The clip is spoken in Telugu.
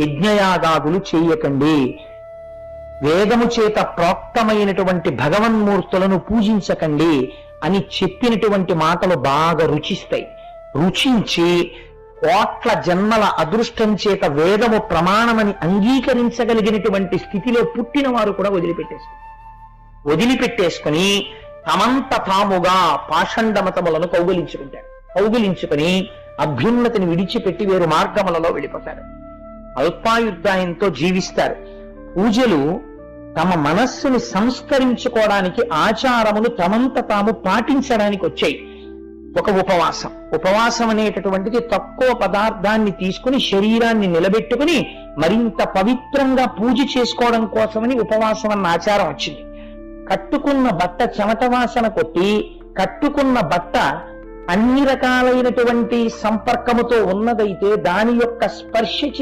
యజ్ఞయాగాదులు చేయకండి. వేదము చేత ప్రోక్తమైనటువంటి భగవన్మూర్తులను పూజించకండి అని చెప్పినటువంటి మాటలు బాగా రుచిస్తాయి. రుచించి కోట్ల జన్మల అదృష్టం చేత వేదము ప్రమాణమని అంగీకరించగలిగినటువంటి స్థితిలో పుట్టిన వారు కూడా వదిలిపెట్టేస్తారు వదిలిపెట్టేసుకుని తమంత తాముగా పాషండమతములను కౌగులించుకుంటారు. కౌగులించుకుని అభ్యున్నతిని విడిచిపెట్టి వేరు మార్గములలో వెళ్ళిపోతారు. అల్పాయుద్ధాయంతో జీవిస్తారు. పూజలు తమ మనస్సుని సంస్కరించుకోవడానికి ఆచారములు తమంత తాము పాటించడానికి వచ్చాయి. ఒక ఉపవాసం. ఉపవాసం అనేటటువంటిది తక్కువ పదార్థాన్ని తీసుకుని శరీరాన్ని నిలబెట్టుకుని మరింత పవిత్రంగా పూజ చేసుకోవడం కోసమని ఉపవాసం అన్న ఆచారం వచ్చింది. కట్టుకున్న బట్ట చెమట వాసన కొట్టి కట్టుకున్న బట్ట అన్ని రకాలైనటువంటి సంపర్కముతో ఉన్నదైతే దాని యొక్క స్పర్శ